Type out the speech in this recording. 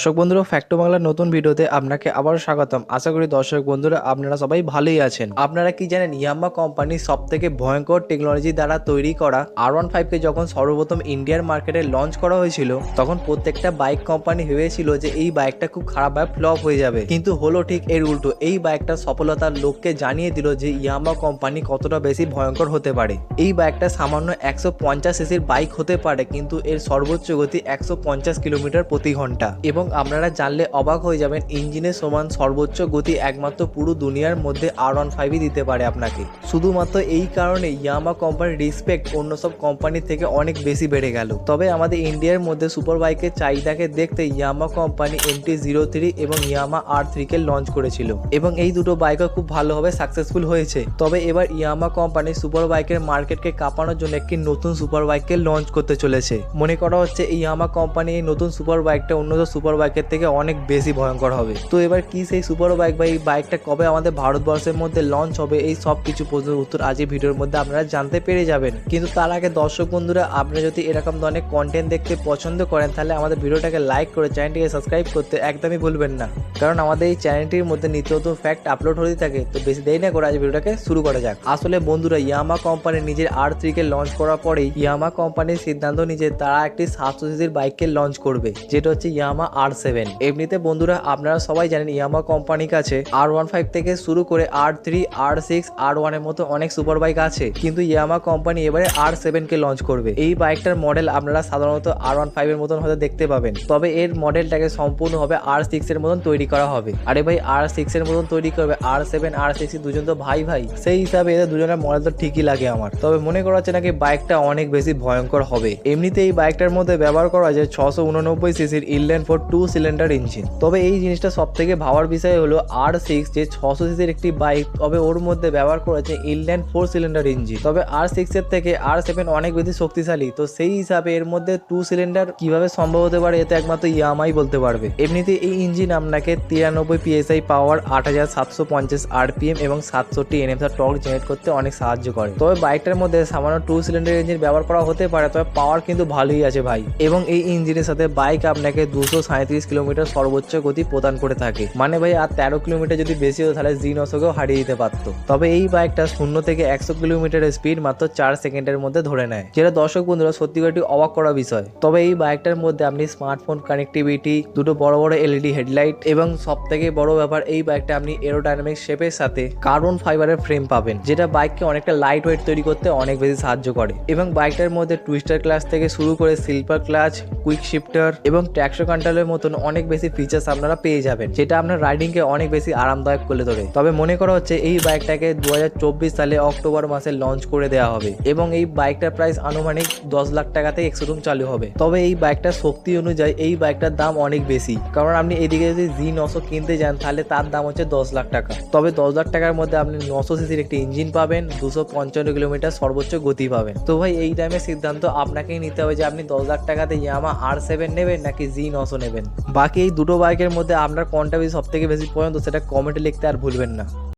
দর্শক বন্ধুরা ফ্যাক্টো বাংলার নতুন ভিডিওতে আপনাকে আবার স্বাগতম। আশা করি দর্শক বন্ধুরা, আপনারা সবাই ভালোই আছেন। আপনারা কি জানেন, ইয়াম্মা কোম্পানির সব থেকে ভয়ঙ্কর টেকনোলজি দ্বারা তৈরি করা আর ওয়ান ফাইভকে যখন সর্বপ্রথম ইন্ডিয়ার মার্কেটে লঞ্চ করা হয়েছিল, তখন প্রত্যেকটা বাইক কোম্পানি ভেবেছিল যে এই বাইকটা খুব খারাপ খারাপভাবে ফ্লপ হয়ে যাবে। কিন্তু হলো ঠিক এর উল্টো, এই বাইকটা সফলতার লোককে জানিয়ে দিল যে ইয়াম্মা কোম্পানি কতটা বেশি ভয়ঙ্কর হতে পারে। এই বাইকটা সামান্য একশো পঞ্চাশ সিসির বাইক হতে পারে, কিন্তু এর সর্বোচ্চ গতি একশো পঞ্চাশ কিলোমিটার প্রতি ঘণ্টা। এবং আপনারা জানলে অবাক হয়ে যাবেন, ইঞ্জিনের সমান সর্বোচ্চ গতি একমাত্র পুরো দুনিয়ার মধ্যে আর ওয়ান ফাইভই দিতে পারে আপনাকে। শুধুমাত্র এই কারণে ইয়ামা কোম্পানির রেসপেক্ট অন্য সব কোম্পানির থেকে অনেক বেশি বেড়ে গেল। তবে আমাদের ইন্ডিয়ার মধ্যে সুপার বাইকের চাহিদাকে দেখতে Yamaha company MT zero three এবং ইয়ামা আর থ্রিকে লঞ্চ করেছিল। এবং এই দুটো বাইকও খুব ভালোভাবে সাকসেসফুল হয়েছে। তবে এবার ইয়ামা কোম্পানি সুপার বাইকের মার্কেটকে কাঁপানোর জন্য একটি নতুন সুপার বাইককে লঞ্চ করতে চলেছে। মনে করা হচ্ছে ইয়ামা কোম্পানি এই নতুন সুপার বাইকটা অন্য সুপার বাইকের থেকে অনেক বেশি ভয়ঙ্কর হবে। তো এবার কি সেই সুপার বাইক বা এই বাইকটা কবে আমাদের ভারতবর্ষের মধ্যে লঞ্চ হবে, এই সব কিছু প্রশ্নের উত্তর আজ এই ভিডিওর মধ্যে আপনারা জানতে পেরে যাবেন। কিন্তু তার আগে দর্শক বন্ধুরা আপনারা যদি এরকম ধরনের কন্টেন্ট দেখতে পছন্দ করেন, তাহলে আমাদের ভিডিওটাকে লাইক করে চ্যানেলটিকে সাবস্ক্রাইব করতে একদমই ভুলবেন না। কারণ আমাদের এই চ্যানেলটির মধ্যে নিত্য নতুন ফ্যাক্ট আপলোড হতে থাকে, তো বেশি দেরি না করে আজ ভিডিওটাকে শুরু করা যাক। আসলে বন্ধুরা, ইয়ামা কোম্পানি নিজের আর থ্রিকে লঞ্চ করার পরেই, ইয়ামা কোম্পানির সিদ্ধান্ত নিয়েছে তারা একটি সাতশো সিসির বাইককে লঞ্চ করবে, যেটা হচ্ছে ইয়ামা আর সেভেন এমনিতে বন্ধুরা, আপনারা সবাই জানেন ইয়ামা কোম্পানির কাছে আর ওয়ান ফাইভ থেকে শুরু করে আর থ্রি আর সিক্স আর ওয়ানের মতো অনেক সুপার বাইক আছে। কিন্তু ইয়ামা কোম্পানি এবারে আর সেভেন কে লঞ্চ করবে। এই বাইকটার মডেল আপনারা সাধারণত আর ওয়ান ফাইভ এর মতন হয়তো দেখতে পাবেন। তবে এর মডেলটাকে সম্পূর্ণভাবে আর সিক্স এর মতন তৈরি করা হবে। আরে ভাই আর সিক্স এর মতন তৈরি করবে। আর সেভেন আর সিক্স দুজন তো ভাই ভাই। সেই হিসাবে এদের দুজনের মডেল তো ঠিকই লাগে আমার। তবে মনে করা হচ্ছে নাকি বাইকটা অনেক বেশি ভয়ঙ্কর হবে। এমনিতে এই বাইকটার মধ্যে ব্যবহার করা যায় ছশো উননব্বই সিসির inline four two cylinder engine তবে এই জিনিসটা সব থেকে ভাবার বিষয় হলো আর সিক্স যে ছশো সিসির একটি বাইক তবে ওর মধ্যে ব্যবহার করেছে ইনল্যান্ড ফোর সিলিন্ডার ইঞ্জিন তবে আর সিক্স এর থেকে আর সেভেন অনেক বেশি শক্তিশালী। তো সেই হিসাবে এর মধ্যে টু সিলিন্ডার কীভাবে সম্ভব হতে পারে এতে একমাত্র ইয়ামাই বলতে পারবে। এমনিতে এই ইঞ্জিন আপনাকে তিরানব্বই পিএসআই পাওয়ার আট হাজার সাতশো পঞ্চাশ আরপিএম এবং সাতষট্টি এনএফআর টর্ক জেনারেট করতে অনেক সাহায্য করে। তবে বাইকটার মধ্যে সামান্য টু সিলিন্ডার ইঞ্জিন ব্যবহার করা হতে পারে, তবে পাওয়ার কিন্তু ভালোই আছে ভাই। এবং এই ইঞ্জিনের সাথে বাইক আপনাকে দুশো সাঁত্রিশ কিলোমিটার সর্বোচ্চ গতি প্রদান করে থাকে। মানে ভাই, আর তেরো কিলোমিটার যদি বেশি হতো, তাহলে জি নশোকেও হারিয়ে দিতে পারতো। তবে এই বাইকটা শূন্য থেকে একশো কিলোমিটারের স্পিড মাত্র চার সেকেন্ডের মধ্যে ধরে নেয়। যেটা দর্শক বন্ধুরা, সত্যি একটি অবাক করা বিষয়। তবে এই বাইকটার মধ্যে আপনি স্মার্টফোন কানেক্টিভিটি দুটো বড় বড় এলইডি হেডলাইট এবং সব থেকে বড় ব্যাপার, এই বাইকটা আপনি এরোডাইনামিক শেপের সাথে কার্বন ফাইবারের ফ্রেম পাবেন, যেটা বাইককে অনেকটা লাইট ওয়েট তৈরি করতে অনেক বেশি সাহায্য করে। এবং বাইকটার মধ্যে টুইস্টার ক্লাস থেকে শুরু করে সিলভার ক্লাচ কুইক শিফটার এবং ট্যাক্সো কন্ট্রোলের মতন অনেক বেশি ফিচার্স আপনারা পেয়ে যাবেন, যেটা আপনার রাইডিংকে অনেক বেশি আরামদায়ক করে তোলে। তবে মনে করা হচ্ছে এই বাইকটাকে দু হাজার চব্বিশ সালে অক্টোবর মাসে লঞ্চ করে দেওয়া হবে এবং এই বাইকটার প্রাইস আনুমানিক দশ লাখ টাকা থেকে একশো চালু হবে। তবে এই বাইকটার শক্তি অনুযায়ী এই বাইকটার দাম অনেক বেশি। কারণ আপনি এদিকে যদি জি নশো কিনতে যান, তাহলে তার দাম হচ্ছে দশ লাখ টাকা। তবে দশ লাখ টাকার মধ্যে আপনি নশো সিসির একটি ইঞ্জিন পাবেন, দুশো পঞ্চান্ন কিলোমিটার সর্বোচ্চ গতি পাবেন। তো ভাই, এই টাইমে সিদ্ধান্ত আপনাকেই নিতে হবে যে আপনি দশ লাখ টাকাতে ইয়ামা আর সেভেন নেবেন নাকি জি নশো নেবেন। বাকি এই দুটো বাইকের মধ্যে আপনার কোনটা বেশি সব থেকে বেশি পছন্দ, সেটা কমেন্টে লিখতে আর ভুলবেন না।